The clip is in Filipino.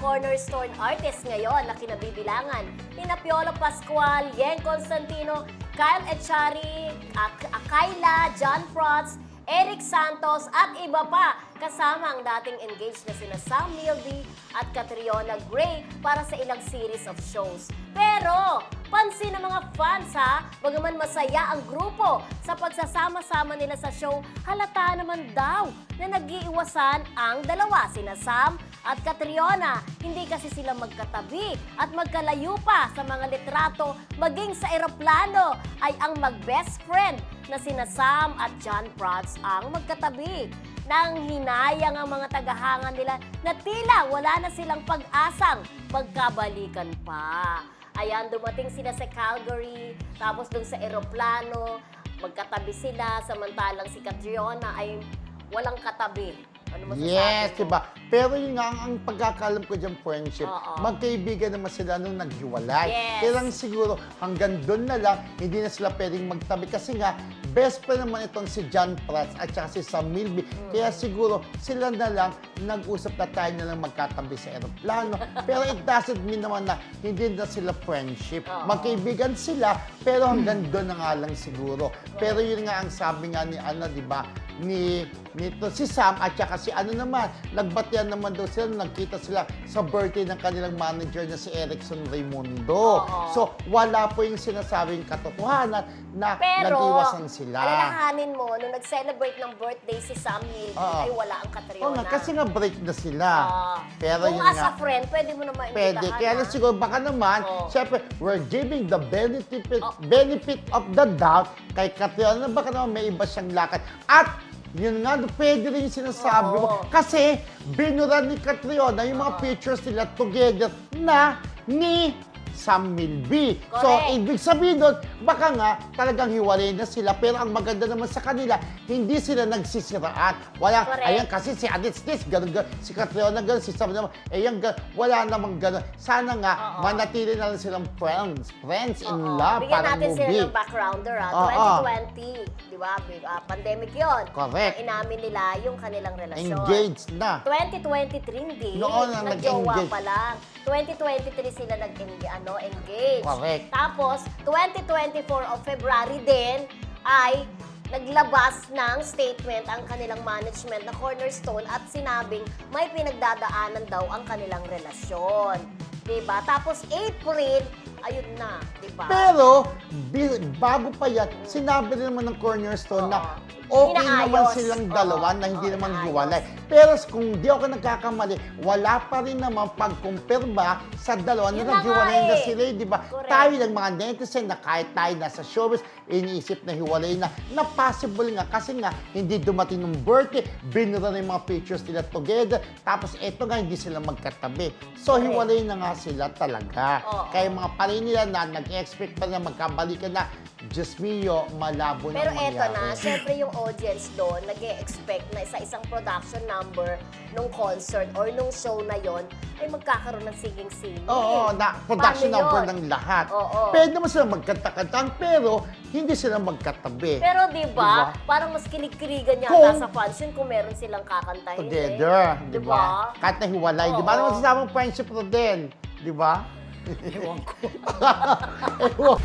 cornerstone artist ngayon na kinabibilangan ni Piolo Pascual, Yen Constantino, Kyle Echari, Ak- Akayla, John Protz, Eric Santos at iba pa kasama ang dating engaged na sina Sam Milby at Catriona Gray para sa ilang series of shows. Pero, pansin ng mga fans ha, bagaman masaya ang grupo sa pagsasama-sama nila sa show, halata naman daw na nag-iiwasan ang dalawa, sina Sam at Catriona. Hindi kasi sila magkatabi at magkalayo pa sa mga litrato, maging sa eroplano ay ang mag-best friend na sina Sam at John Prats ang magkatabi. Nang hinayang ang mga tagahanga nila na tila wala na silang pag-asang magkabalikan pa. Ayan, dumating sila sa Calgary, tapos dun sa eroplano, magkatabi sila, samantalang si Catriona ay walang katabi. Ano masasabi Yes, mo? diba? Pero yun nga, ang, ang pagkakalam ko dyan, friendship, Oo. magkaibigan naman sila nung naghiwalay. Yes. Kaya lang siguro, hanggang doon na lang, hindi na sila pwedeng magtabi. Kasi nga, best friend naman itong si John Prats at saka si Sam Milby. Mm. Kaya siguro, sila na lang, nag-usap na tayo na lang magkatabi sa aeroplano. pero it doesn't mean naman na hindi na sila friendship. Oo. Magkaibigan sila, pero hanggang doon na nga lang siguro. Pero yun nga ang sabi nga ni ano, di ba, ni nito si Sam at saka si ano naman, nagbatian naman daw sila, nagkita sila sa birthday ng kanilang manager na si Erickson Raimundo. Oo. So, wala po yung sinasabing katotohanan na Pero, nag-iwasan sila. alalahanin mo, nung nag-celebrate ng birthday si Sam Milby, Oo. ay wala ang Catriona. Oo nga, kasi nga break na sila. Ah. Pero Kung yun as nga, a friend, pwede mo naman Pwede. imbitahan, Kaya ha? lang siguro baka naman, Oo. syempre, we're giving the benefit, benefit of the doubt kay Catriona na baka naman may iba siyang lakad. At yun nga, pwede rin yung sinasabi mo. Kasi binura ni Catriona yung mga pictures nila together na ni Sam Milby. So, Correct. ibig sabihin doon, baka nga talagang hiwalay na sila. Pero ang maganda naman sa kanila, hindi sila nagsisiraan. Wala, Correct. ayan, kasi si Adit Stis, ganun, ganun, si Catriona, ganun, si Sam naman, eh, yan, ganun, wala namang ganun. Sana nga, Oo. manatili na lang silang friends, friends in Oo. love, Bigyan parang natin movie. sila ng backgrounder, ha? Oo. 2020, di ba? Big- ah, pandemic yon. Correct. Inamin nila yung kanilang relasyon. Engaged na. 2023 hindi. Noon ang Nag-jowa nag-engage. pa lang. 2023 sila nag-engage, ano, engage. Correct. Tapos, 2024 of February din ay naglabas ng statement ang kanilang management na cornerstone at sinabing may pinagdadaanan daw ang kanilang relasyon. 'Di ba? Tapos April, ayun na, 'di ba? Pero, bago pa yan, sinabi rin naman ng Cornerstone na Oo. okay naman Inaayos. silang Oo. dalawa na hindi Oo, naman inaayos. hiwalay. Pero kung di ako nagkakamali, wala pa rin naman pagkumpirma sa dalawa Yun na na naghiwalay nga na eh. sila, eh, di ba? Correct. Tayo lang mga netizen na kahit tayo nasa showbiz, iniisip na hiwalay na, na possible nga kasi nga hindi dumating ng birthday, binura na yung mga pictures nila together, tapos eto nga hindi sila magkatabi. So Correct. hiwalay na nga sila talaga. Oo. Kaya mga parin nila na nag-expect pa na magkabalikan na, Diyos mio, malabo Pero na eto na, mangyari. syempre yung audience doon nag expect na sa isang production number nung concert or nung show na yon ay magkakaroon ng singing-singing. Oo, na production Paano number yun? ng lahat. Oo. Pwede naman sila magkanta-kantaan, pero hindi sila magkatabi. Pero di ba, Diba? parang mas kilig-kiligan yata Kung- sa fans yun kung meron silang kakantahin. Together, eh. di ba? Kahit na hiwalay, di ba? Ano Oo. masasamang friendship na din? Di ba? Ewan ko. Ewan.